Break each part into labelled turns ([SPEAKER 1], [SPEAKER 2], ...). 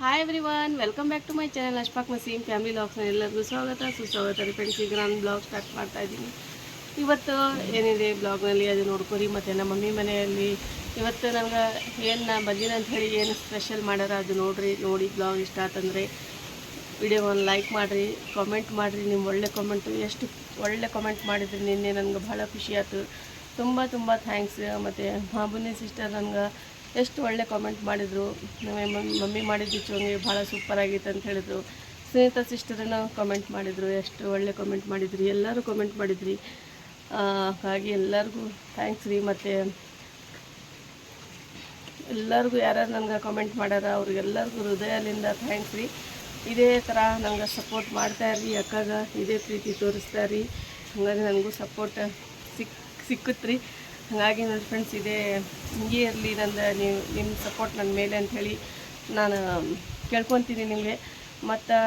[SPEAKER 1] Hi everyone welcome back to my channel Ashfaq Naseem family ಲಾಗ್ಸ್ನ ಎಲ್ಲರಿಗೂ ಸ್ವಾಗತ. ಸುಸ್ವಾಗತ ರೀ ಫ್ರೆಂಡ್ಸ್ ಈಗ ನಾನು ಬ್ಲಾಗ್ ಸ್ಟಾರ್ಟ್ ಮಾಡ್ತಾ ಇದ್ದೀನಿ. ಇವತ್ತು ಏನಿದೆ ಬ್ಲಾಗ್ನಲ್ಲಿ ಅದು ನೋಡ್ಕೊರಿ, ಮತ್ತು ನಮ್ಮ ಮಮ್ಮಿ ಮನೆಯಲ್ಲಿ ಇವತ್ತು ನನಗೆ ಏನು ನಾ ಬಂದಿನ ಹೇಳಿ ಏನು ಸ್ಪೆಷಲ್ ಮಾಡ್ಯಾರ ಅದು ನೋಡ್ರಿ, ನೋಡಿ ಬ್ಲಾಗ್ ಇಷ್ಟ ಆತಂದರೆ ವಿಡಿಯೋವನ್ನು ಲೈಕ್ ಮಾಡಿರಿ ಕಾಮೆಂಟ್ ಮಾಡಿರಿ ನಿಮ್ಮ ಒಳ್ಳೆ ಕಾಮೆಂಟು ಎಷ್ಟು ಒಳ್ಳೆ ಕಾಮೆಂಟ್ ಮಾಡಿದ್ರಿ ನಿನ್ನೆ ನನಗೆ ಭಾಳ ಖುಷಿ ಆಯಿತು. ತುಂಬ ತುಂಬ ಥ್ಯಾಂಕ್ಸ್ ಮತ್ತು ಮಾಬುನಿ ಸಿಸ್ಟರ್ ನನಗೆ ಎಷ್ಟು ಒಳ್ಳೆ ಕಾಮೆಂಟ್ ಮಾಡಿದರು. ನಮ್ಮ ಮಮ್ಮಿ ಮಾಡಿದ್ದು ಚೋಂಗಿ ಭಾಳ ಸೂಪರ್ ಆಗಿತ್ತು ಅಂತ ಹೇಳಿದರು. ಸ್ನೇಹಿತ ಸಿಸ್ಟರನ್ನು ಕಾಮೆಂಟ್ ಮಾಡಿದರು. ಎಷ್ಟು ಒಳ್ಳೆ ಕಾಮೆಂಟ್ ಮಾಡಿದ್ರಿ. ಎಲ್ಲರೂ ಕಾಮೆಂಟ್ ಮಾಡಿದ್ರಿ. ಹಾಗಾಗಿ ಎಲ್ಲರಿಗೂ ಥ್ಯಾಂಕ್ಸ್ ರೀ. ಮತ್ತು ಎಲ್ಲರಿಗೂ ಯಾರ್ಯಾರು ನನಗೆ ಕಾಮೆಂಟ್ ಮಾಡ್ಯಾರ, ಅವ್ರಿಗೆಲ್ಲರಿಗೂ ಹೃದಯದಿಂದ ಥ್ಯಾಂಕ್ಸ್ ರೀ. ಇದೇ ಥರ ನಂಗೆ ಸಪೋರ್ಟ್ ಮಾಡ್ತಾ ಇರ್ರಿ. ಅಕ್ಕಾಗ ಇದೇ ಪ್ರೀತಿ ತೋರಿಸ್ತಾ ರೀ ಹಂಗಾಗಿ ನನಗೂ ಸಪೋರ್ಟ್ ಸಿಕ್ ಸಿಕ್ಕುತ್ತೆ ರೀ ಹಾಗಾಗಿ ನನ್ನ ಫ್ರೆಂಡ್ಸ್ ಇದೇ, ಹಿಂಗೆ ಇರಲಿ ನಂದು ನೀವು ನಿಮ್ಮ ಸಪೋರ್ಟ್ ನನ್ನ ಮೇಲೆ ಅಂಥೇಳಿ ನಾನು ಕೇಳ್ಕೊತೀನಿ ನಿಮಗೆ. ಮತ್ತು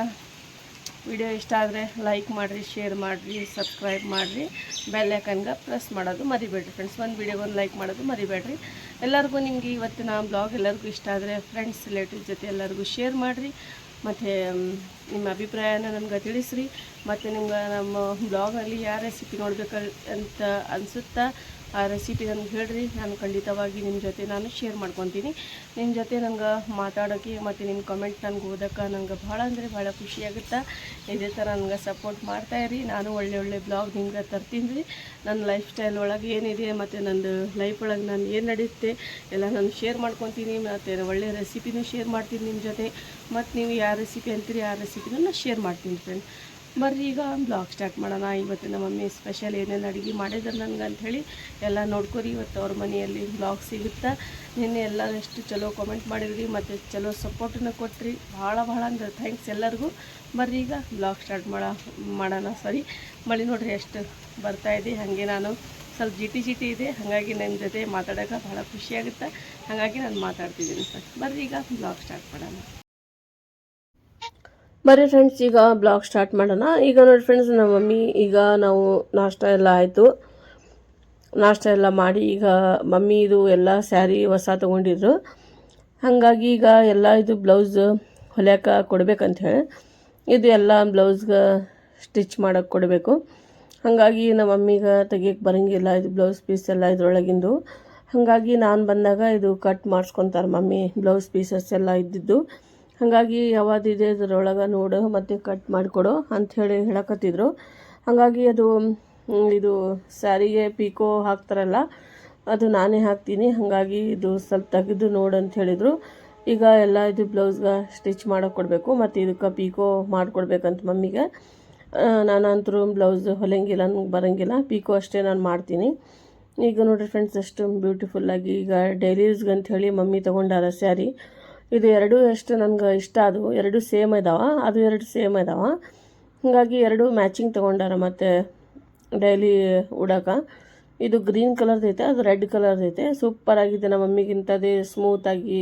[SPEAKER 1] ವಿಡಿಯೋ ಇಷ್ಟ ಆದರೆ ಲೈಕ್ ಮಾಡಿರಿ ಶೇರ್ ಮಾಡಿರಿ ಸಬ್ಸ್ಕ್ರೈಬ್ ಮಾಡಿರಿ. ಬೆಲ್ ಐಕನ್ಗೆ ಪ್ರೆಸ್ ಮಾಡೋದು ಮರಿಬೇಡ್ರಿ ಫ್ರೆಂಡ್ಸ್ ಒಂದು ವಿಡಿಯೋಗೊಂದು ಲೈಕ್ ಮಾಡೋದು ಮರಿಬೇಡ್ರಿ. ಎಲ್ಲರಿಗೂ ನಿಮಗೆ ಇವತ್ತಿನ ಬ್ಲಾಗ್ ಎಲ್ಲರಿಗೂ ಇಷ್ಟ ಆದರೆ ಫ್ರೆಂಡ್ಸ್ ರಿಲೇಟಿವ್ ಜೊತೆ ಎಲ್ಲರಿಗೂ ಶೇರ್ ಮಾಡಿರಿ. ಮತ್ತು ನಿಮ್ಮ ಅಭಿಪ್ರಾಯನ ನನಗೆ ತಿಳಿಸ್ರಿ. ಮತ್ತು ನಿಮ್ಗೆ ನಮ್ಮ ಬ್ಲಾಗಲ್ಲಿ ಯಾವ ರೆಸಿಪಿ ನೋಡ್ಬೇಕು ಅಂತ ಅನಿಸುತ್ತಾ ಆ ರೆಸಿಪಿ ನನಗೆ ಹೇಳ್ರಿ. ನಾನು ಖಂಡಿತವಾಗಿ ನಿಮ್ಮ ಜೊತೆ ನಾನು ಶೇರ್ ಮಾಡ್ಕೊತೀನಿ. ನಿಮ್ಮ ಜೊತೆ ನಂಗೆ ಮಾತಾಡೋಕ್ಕೆ ಮತ್ತು ನಿಮ್ಮ ಕಮೆಂಟ್ ನನಗೆ ಓದೋಕೆ ನಂಗೆ ಭಾಳ ಅಂದರೆ ಭಾಳ ಖುಷಿಯಾಗುತ್ತೆ ಇದೇ ಥರ ನನಗೆ ಸಪೋರ್ಟ್ ಮಾಡ್ತಾ ಇರಿ. ನಾನು ಒಳ್ಳೆ ಒಳ್ಳೆ ಬ್ಲಾಗ್ ನಿಮ್ಗೆ ತರ್ತೀನಿ ರೀ. ನನ್ನ ಲೈಫ್ ಸ್ಟೈಲ್ ಒಳಗೆ ಏನಿದೆ ಮತ್ತು ನಂದು ಲೈಫ್ ಒಳಗೆ ನಾನು ಏನು ನಡೆಯುತ್ತೆ ಎಲ್ಲ ನಾನು ಶೇರ್ ಮಾಡ್ಕೊತೀನಿ. ಮತ್ತು ಒಳ್ಳೆ ರೆಸಿಪಿನೂ ಶೇರ್ ಮಾಡ್ತೀನಿ ನಿಮ್ಮ ಜೊತೆ. ಮತ್ತು ನೀವು ಯಾವ ರೆಸಿಪಿ ಅಂತೀರಿ ಆ ರೆಸಿಪಿನೂ ನಾನು ಶೇರ್ ಮಾಡ್ತೀನಿ ಫ್ರೆಂಡ್ ಬರ್ರಿ, ಈಗ ಬ್ಲಾಗ್ ಸ್ಟಾರ್ಟ್ ಮಾಡೋಣ. ಇವತ್ತು ನಮ್ಮ ಮಮ್ಮಿ ಸ್ಪೆಷಲ್ ಏನೇನು ಅಡುಗೆ ಮಾಡಿದ್ರು ನನಗೆ ಅಂಥೇಳಿ ಎಲ್ಲ ನೋಡ್ಕೊರಿ. ಇವತ್ತು ಅವ್ರ ಮನೆಯಲ್ಲಿ ಬ್ಲಾಗ್ ಸಿಗುತ್ತಾ. ನಿನ್ನೆ ಎಲ್ಲರೂ ಎಷ್ಟು ಚಲೋ ಕಾಮೆಂಟ್ ಮಾಡಿದ್ರಿ ಮತ್ತು ಚಲೋ ಸಪೋರ್ಟನ್ನು ಕೊಟ್ರಿ. ಭಾಳ ಭಾಳ ಅಂದ್ರೆ ಥ್ಯಾಂಕ್ಸ್ ಎಲ್ಲರಿಗೂ. ಬರ್ರಿ, ಈಗ ಬ್ಲಾಗ್ ಸ್ಟಾರ್ಟ್ ಮಾಡೋ, ಮಾಡೋಣ. ಸರಿ ಮಳೆ ನೋಡ್ರಿ ಎಷ್ಟು ಬರ್ತಾ ಇದೆ. ಹಾಗೆ ನಾನು ಸ್ವಲ್ಪ ಜಿಟಿ ಜಿಟಿ ಇದೆ. ಹಾಗಾಗಿ ನನ್ನ ಜೊತೆ ಮಾತಾಡೋಕೆ ಭಾಳ ಖುಷಿಯಾಗುತ್ತೆ ಹಾಗಾಗಿ ನಾನು ಮಾತಾಡ್ತಿದ್ದೀನಿ ಸರ್. ಬರ್ರಿ, ಈಗ ಬ್ಲಾಗ್ ಸ್ಟಾರ್ಟ್ ಮಾಡೋಣ. ಬರ್ರಿ ಫ್ರೆಂಡ್ಸ್ ಈಗ ಬ್ಲಾಗ್ ಸ್ಟಾರ್ಟ್ ಮಾಡೋಣ. ಈಗ ನೋಡಿ ಫ್ರೆಂಡ್ಸ್ ನಮ್ಮ ಮಮ್ಮಿ, ಈಗ ನಾವು ನಾಷ್ಟ ಎಲ್ಲ ಆಯಿತು. ನಾಷ್ಟ ಎಲ್ಲ ಮಾಡಿ ಈಗ ಮಮ್ಮಿ ಇದು ಎಲ್ಲ ಸ್ಯಾರಿ ಹೊಸ ತೊಗೊಂಡಿದ್ರು. ಹಾಗಾಗಿ ಈಗ ಎಲ್ಲ ಇದು ಬ್ಲೌಸ್ ಹೊಲಿಯೋಕೆ ಕೊಡಬೇಕಂಥೇಳಿ ಇದು ಎಲ್ಲ ಬ್ಲೌಸ್ಗೆ ಸ್ಟಿಚ್ ಮಾಡೋಕ್ಕೆ ಕೊಡಬೇಕು. ಹಾಗಾಗಿ ನಮ್ಮ ಮಮ್ಮಿಗೆ ತೆಗಿಯಕ್ಕೆ ಬರೋಂಗಿಲ್ಲ. ಇದು ಬ್ಲೌಸ್ ಪೀಸ್ ಎಲ್ಲ ಇದ್ರೊಳಗಿಂದು. ಹಾಗಾಗಿ ನಾನು ಬಂದಾಗ ಇದು ಕಟ್ ಮಾಡಿಸ್ಕೊತಾರೆ ಮಮ್ಮಿ ಬ್ಲೌಸ್ ಪೀಸಸ್ ಎಲ್ಲ ಇದ್ದಿದ್ದು. ಹಾಗಾಗಿ ಯಾವ್ದಿದೆ ಅದರೊಳಗೆ ನೋಡು, ಮತ್ತು ಕಟ್ ಮಾಡಿಕೊಡು ಅಂಥೇಳಿ ಹೇಳಕತ್ತಿದ್ರು. ಹಾಗಾಗಿ ಅದು ಇದು ಸ್ಯಾರಿಗೆ ಪೀಕೋ ಹಾಕ್ತಾರಲ್ಲ, ಅದು ನಾನೇ ಹಾಕ್ತೀನಿ. ಹಾಗಾಗಿ ಇದು ಸ್ವಲ್ಪ ತೆಗೆದು ನೋಡು ಅಂತ ಹೇಳಿದರು. ಈಗ ಎಲ್ಲ ಇದು ಬ್ಲೌಸ್ಗೆ ಸ್ಟಿಚ್ ಮಾಡೋಕೆ ಕೊಡಬೇಕು, ಮತ್ತು ಇದಕ್ಕೆ ಪೀಕೋ ಮಾಡಿಕೊಡ್ಬೇಕಂತ ಮಮ್ಮಿಗೆ. ನಾನಂತರೂ ಬ್ಲೌಸ್ ಹೊಲಿಯಂಗಿಲ್ಲ ನನಗೆ ಬರೋಂಗಿಲ್ಲ. ಪೀಕೋ ಅಷ್ಟೇ ನಾನು ಮಾಡ್ತೀನಿ. ಈಗ ನೋಡಿರಿ ಫ್ರೆಂಡ್ಸ್ ಅಷ್ಟು ಬ್ಯೂಟಿಫುಲ್ಲಾಗಿ ಈಗ ಡೈಲಿ ಯೂಸ್ಗೆ ಅಂತ ಹೇಳಿ ಮಮ್ಮಿ ತೊಗೊಂಡಾರ ಸ್ಯಾರಿ. ಇದು ಎರಡು ಎಷ್ಟು ನನಗೆ ಇಷ್ಟ. ಅದು ಎರಡು ಸೇಮ್ ಇದಾವೆ. ಅದು ಎರಡು ಸೇಮ್ ಇದಾವೆ. ಹಾಗಾಗಿ ಎರಡು ಮ್ಯಾಚಿಂಗ್ ತೊಗೊಂಡಾರ ಮತ್ತು ಡೈಲಿ ಉಡೋಕೆ. ಇದು ಗ್ರೀನ್ ಕಲರ್ದು ಐತೆ, ಅದು ರೆಡ್ ಕಲರ್ದು ಐತೆ. ಸೂಪರ್ ಆಗಿದೆ ನಮ್ಮ ಮಮ್ಮಿಗಿಂತದೇ ಸ್ಮೂತಾಗಿ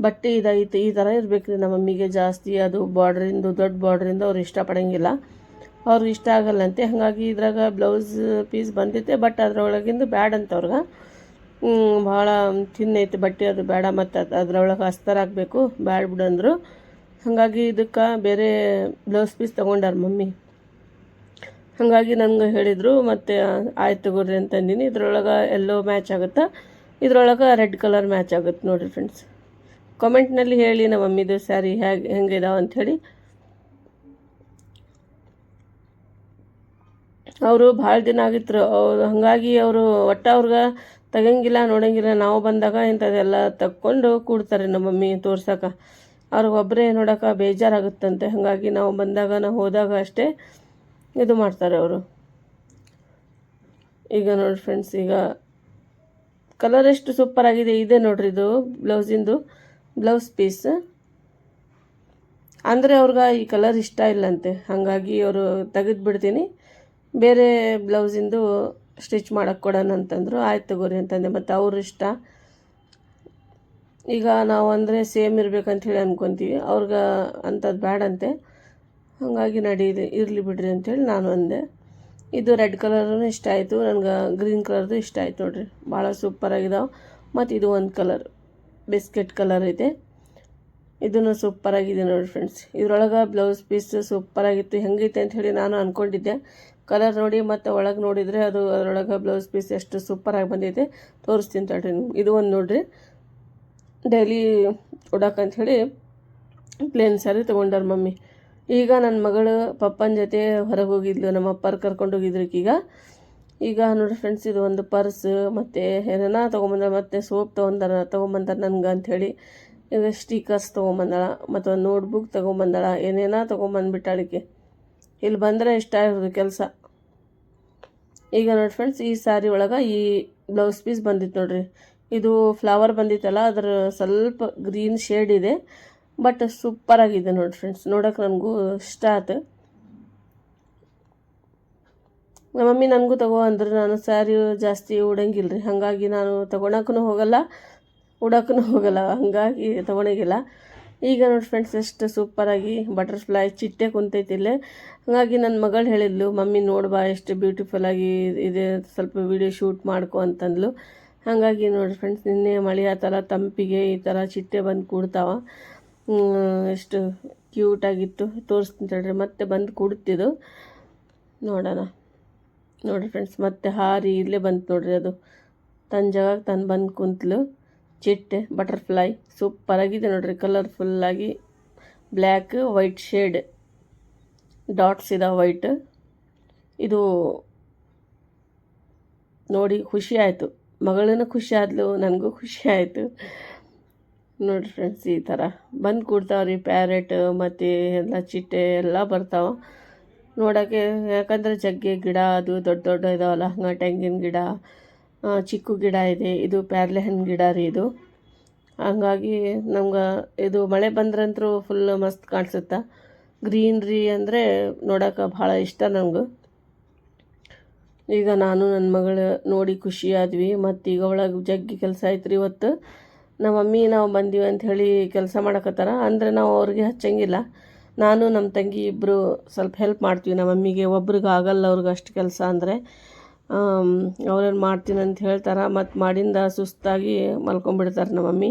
[SPEAKER 1] ಬಟ್ಟೆ ಇದೈತೆ. ಈ ಥರ ಇರಬೇಕು ರೀ ನಮ್ಮ ಮಮ್ಮಿಗೆ ಜಾಸ್ತಿ. ಅದು ಬಾರ್ಡ್ರಿಂದು, ದೊಡ್ಡ ಬಾರ್ಡ್ರಿಂದ ಅವ್ರು ಇಷ್ಟಪಡೋಂಗಿಲ್ಲ. ಅವ್ರಿಗೆ ಇಷ್ಟ ಆಗಲ್ಲಂತೆ. ಹಾಗಾಗಿ ಇದ್ರಾಗ ಬ್ಲೌಸ್ ಪೀಸ್ ಬಂದೈತೆ ಬಟ್ ಅದ್ರೊಳಗಿಂದು ಬ್ಯಾಡ್ ಅಂತ ಅವ್ರಿಗೆ ಭಾಳ ತಿನ್ನೈತೆ, ಬಟ್ಟೆ ಅದು ಬೇಡ, ಮತ್ತು ಅದು ಅದ್ರೊಳಗೆ ಅಸ್ತರ ಹಾಕಬೇಕು, ಬ್ಯಾಡ ಬಿಡಂದ್ರು ಹಾಗಾಗಿ ಇದಕ್ಕೆ ಬೇರೆ ಬ್ಲೌಸ್ ಪೀಸ್ ತೊಗೊಂಡಾರ ಮಮ್ಮಿ. ಹಾಗಾಗಿ ನನಗೆ ಹೇಳಿದರು, ಮತ್ತು ಆಯ್ತು ತಗೋರಿ ಅಂತಂದಿನಿ ಇದ್ರೊಳಗೆ ಎಲ್ಲೋ ಮ್ಯಾಚ್ ಆಗುತ್ತೆ? ಇದ್ರೊಳಗೆ ರೆಡ್ ಕಲರ್ ಮ್ಯಾಚ್ ಆಗುತ್ತೆ ನೋಡಿರಿ ಫ್ರೆಂಡ್ಸ್ ಕಮೆಂಟ್ನಲ್ಲಿ ಹೇಳಿ ನಮ್ಮ ಮಮ್ಮಿದು ಸ್ಯಾರಿ ಹೇಗೆ ಹೆಂಗಿದಾವೆ ಅಂಥೇಳಿ ಅವರು ಭಾಳ ದಿನ ಆಗಿತ್ತು ಅವ್ರು, ಹಾಗಾಗಿ ಅವರು, ಒಟ್ಟು ಅವ್ರಿಗೆ ತೆಗಂಗಿಲ್ಲ, ನೋಡಂಗಿಲ್ಲ, ನಾವು ಬಂದಾಗ ಇಂಥದ್ದೆಲ್ಲ ತಕ್ಕೊಂಡು ಕೂಡ್ತಾರೆ ನಮ್ಮ ಮಮ್ಮಿ ತೋರ್ಸಕ್ಕೆ ಅವ್ರಿಗೆ ಒಬ್ಬರೇ ನೋಡೋಕೆ ಬೇಜಾರಾಗುತ್ತಂತೆ. ಹಾಗಾಗಿ ನಾವು ಬಂದಾಗ, ನಾವು ಹೋದಾಗ ಅಷ್ಟೇ ಇದು ಮಾಡ್ತಾರೆ ಅವರು. ಈಗ ನೋಡಿ ಫ್ರೆಂಡ್ಸ್ ಈಗ ಕಲರ್ ಎಷ್ಟು ಸೂಪರ್ ಆಗಿದೆ. ಇದೆ ನೋಡ್ರಿ ಇದು ಬ್ಲೌಸಿಂದು ಬ್ಲೌಸ್ ಪೀಸ್ ಅಂದರೆ ಅವ್ರಿಗೆ ಈ ಕಲರ್ ಇಷ್ಟ ಇಲ್ಲಂತೆ. ಹಾಗಾಗಿ ಅವರು ತೆಗೆದು ಬಿಡ್ತೀನಿ ಬೇರೆ ಬ್ಲೌಸಿಂದು ಸ್ಟಿಚ್ ಮಾಡೋಕ್ಕೆ ಕೊಡೋಣ ಅಂತಂದರು, ಆಯ್ತು ತಗೋರಿ ಅಂತಂದೆ. ಮತ್ತು ಅವ್ರ ಇಷ್ಟ ಈಗ ನಾವು ಅಂದರೆ ಸೇಮ್ ಇರಬೇಕಂತ ಹೇಳಿ ಅಂದ್ಕೊತೀವಿ ಅವ್ರಿಗೆ ಅಂಥದ್ದು ಬೇಡಂತೆ ಹಾಗಾಗಿ ನಡೀಲಿ ಇರಲಿ ಬಿಡ್ರಿ ಅಂಥೇಳಿ ನಾನು ಅಂದೆ. ಇದು ರೆಡ್ ಕಲರೂ ಇಷ್ಟ ಆಯಿತು. ನನಗೆ ಗ್ರೀನ್ ಕಲರ್ದು ಇಷ್ಟ ಆಯ್ತು ನೋಡ್ರಿ. ಭಾಳ ಸೂಪರ್ ಆಗಿದಾವೆ. ಮತ್ತು ಇದು ಒಂದು ಕಲರ್, ಬಿಸ್ಕೆಟ್ ಕಲರ್ ಇದೆ ಇದನ್ನು ಸೂಪರಾಗಿದೆ ನೋಡಿ ಫ್ರೆಂಡ್ಸ್. ಇದರೊಳಗೆ ಬ್ಲೌಸ್ ಪೀಸ್ ಸೂಪರಾಗಿತ್ತು ಹೆಂಗೈತೆ ಅಂತ ಹೇಳಿ ನಾನು ಅಂದ್ಕೊಂಡಿದ್ದೆ ಕಲರ್ ನೋಡಿ ಮತ್ತು ಒಳಗೆ ನೋಡಿದರೆ ಅದು ಅದರೊಳಗೆ ಬ್ಲೌಸ್ ಪೀಸ್ ಎಷ್ಟು ಸೂಪರಾಗಿ ಬಂದೈತೆ, ತೋರಿಸ್ತೀನಿ ತಡ್ರಿ. ಇದು ಒಂದು ನೋಡಿರಿ. ಡೈಲಿ ಉಡಕ್ಕಂತ ಹೇಳಿ ಪ್ಲೇನ್ ಸ್ಯಾರಿ ತೊಗೊಂಡಾರ ಮಮ್ಮಿ. ಈಗ ನನ್ನ ಮಗಳು ಪಪ್ಪನ ಜೊತೆ ಹೊರಗೆ ಹೋಗಿದ್ಲು, ನಮ್ಮ ಅಪ್ಪರ್ ಕರ್ಕೊಂಡು ಹೋಗಿದ್ರು ಈಗ ಈಗ ನೋಡಿ ಫ್ರೆಂಡ್ಸ್ ಇದು ಒಂದು ಪರ್ಸ್ ಮತ್ತು ಏನೇನ ತೊಗೊಂಬಂದಾರ ಮತ್ತು ಸೋಪ್ ತೊಗೊಂಡಾರ ತೊಗೊಂಬಂದಾರ ನನ್ಗೆ ಅಂಥೇಳಿ ಈಗ ಸ್ಟಿಕರ್ಸ್ ತೊಗೊಂಬಂದಾಳ ಮತ್ತು ಒಂದು ನೋಟ್ಬುಕ್ ತೊಗೊಂಬಂದಾಳ, ಏನೇನೋ ತೊಗೊಂಬಂದ್ಬಿಟ್ಟಾಳಿಕೆ ಇಲ್ಲಿ ಬಂದರೆ ಇಷ್ಟ ಇರೋದು ಕೆಲಸ. ಈಗ ನೋಡಿ ಫ್ರೆಂಡ್ಸ್ ಈ ಸ್ಯಾರಿ ಒಳಗೆ ಈ ಬ್ಲೌಸ್ ಪೀಸ್ ಬಂದಿತ್ತು ನೋಡಿರಿ. ಇದು ಫ್ಲವರ್ ಬಂದಿತ್ತಲ್ಲ, ಅದರ ಸ್ವಲ್ಪ ಗ್ರೀನ್ ಶೇಡ್ ಇದೆ. ಬಟ್ ಸೂಪರಾಗಿದೆ ನೋಡಿ ಫ್ರೆಂಡ್ಸ್ ನೋಡೋಕೆ ನನಗೂ ಇಷ್ಟ ಆಯ್ತು ನಮ್ಮ ಮಮ್ಮಿ ನನಗೂ ತಗೋ ಅಂದ್ರೆ, ನಾನು ಸ್ಯಾರಿ ಜಾಸ್ತಿ ಉಡಂಗಿಲ್ಲ ರೀ ಹಾಗಾಗಿ ನಾನು ತೊಗೊಳಕ್ಕೂ ಹೋಗಲ್ಲ ಉಡೋಕ್ಕೂ ಹೋಗಲ್ಲ, ಹಾಗಾಗಿ ತೊಗೊಳಗಿಲ್ಲ ಈಗ ನೋಡಿ ಫ್ರೆಂಡ್ಸ್ ಎಷ್ಟು ಸೂಪರಾಗಿ ಬಟರ್ಫ್ಲೈ ಚಿಟ್ಟೆ ಕುಂತೈತಿ ಇಲ್ಲೇ. ಹಾಗಾಗಿ ನನ್ನ ಮಗಳು ಹೇಳಿದ್ಲು, ಮಮ್ಮಿ ನೋಡ್ಬಾ ಎಷ್ಟು ಬ್ಯೂಟಿಫುಲ್ಲಾಗಿ ಇದೆ, ಸ್ವಲ್ಪ ವಿಡಿಯೋ ಶೂಟ್ ಮಾಡ್ಕೊ ಅಂತಂದ್ಲು. ಹಾಗಾಗಿ ನೋಡಿ ಫ್ರೆಂಡ್ಸ್ ನಿನ್ನೆ ಮಳೆ ಆ ಥರ ತಂಪಿಗೆ ಈ ಥರ ಚಿಟ್ಟೆ ಬಂದು ಕೂಡ್ತಾವ. ಎಷ್ಟು ಕ್ಯೂಟಾಗಿತ್ತು ತೋರಿಸ್ತೀನಿ ತಡ್ರಿ, ಮತ್ತೆ ಬಂದು ಕೂಡ್ತಿದ್ದು ನೋಡೋಣ. ನೋಡಿರಿ ಫ್ರೆಂಡ್ಸ್ ಮತ್ತೆ ಹಾರಿ ಇಲ್ಲೇ ಬಂತು ನೋಡಿರಿ ಅದು. ತನ್ನ ಜಾಗಕ್ಕೆ ತಾನು ಬಂದು ಕುಂತ್ಲು. ಚಿಟ್ಟೆ ಬಟರ್ಫ್ಲೈ ಸೂಪರಾಗಿದೆ ನೋಡ್ರಿ ಕಲರ್ಫುಲ್ಲಾಗಿ ಬ್ಲ್ಯಾಕ್, ವೈಟ್ ಶೇಡ್, ಡಾಟ್ಸ್ ಇದಾವೆ ವೈಟ್. ಇದು ನೋಡಿ ಖುಷಿ ಆಯಿತು. ಮಗಳೂ ಖುಷಿ ಆದ್ಲು, ನನಗೂ ಖುಷಿ ಆಯಿತು. ನೋಡಿರಿ ಫ್ರೆಂಡ್ಸ್ ಈ ಥರ ಬಂದು ಕೂಡ್ತಾವ್ರಿ ಪ್ಯಾರೆಟ್ ಮತ್ತು ಎಲ್ಲ ಚಿಟ್ಟೆ ಎಲ್ಲ ಬರ್ತಾವೆ. ನೋಡೋಕ್ಕೆ, ಯಾಕಂದರೆ ಜಗ್ಗೆ ಗಿಡ, ಅದು ದೊಡ್ಡ ದೊಡ್ಡ ಇದಾವಲ್ಲ, ಹಂಗೆ ತೆಂಗಿನ ಗಿಡ. ಚಿಕ್ಕು ಗಿಡ ಇದೆ, ಇದು ಪ್ಯಾರ್ಲೆ ಹಣ್ಣು ಗಿಡ ರೀ ಇದು. ಹಂಗಾಗಿ ನಮ್ಗೆ ಇದು ಮಳೆ ಬಂದ್ರಂತೂ ಫುಲ್ ಮಸ್ತ್ ಕಾಣಿಸುತ್ತೆ. ಗ್ರೀನ್ರಿ ಅಂದರೆ ನೋಡೋಕೆ ಭಾಳ ಇಷ್ಟ ನನಗೆ ಈಗ ನಾನು ನನ್ನ ಮಗಳು ನೋಡಿ ಖುಷಿ ಆದ್ವಿ, ಮತ್ತು ಈಗ ಒಳಗೆ ಜಗ್ಗಿ ಕೆಲಸ ಆಯ್ತು ರೀ ಇವತ್ತು. ನಮ್ಮ ಮಮ್ಮಿ ನಾವು ಬಂದೀವಿ ಅಂತ ಹೇಳಿ ಕೆಲಸ ಮಾಡಕತ್ತಾರ, ಅಂದರೆ ನಾವು ಅವ್ರಿಗೆ ಹಚ್ಚಂಗಿಲ್ಲ. ನಾನು ನಮ್ಮ ತಂಗಿ ಇಬ್ಬರು ಸ್ವಲ್ಪ ಹೆಲ್ಪ್ ಮಾಡ್ತೀವಿ ನಮ್ಮ ಮಮ್ಮಿಗೆ ಒಬ್ರಿಗೆ ಆಗಲ್ಲ ಅವ್ರಿಗೆ ಅಷ್ಟು ಕೆಲಸ ಅಂದರೆ. ಅವ್ರೇನು ಮಾಡ್ತೀನಿ ಅಂತ ಹೇಳ್ತಾರೆ ಮತ್ತು ಮಾಡಿಂದ ಸುಸ್ತಾಗಿ ಮಲ್ಕೊಂಡ್ಬಿಡ್ತಾರೆ ನಮ್ಮ ಮಮ್ಮಿ.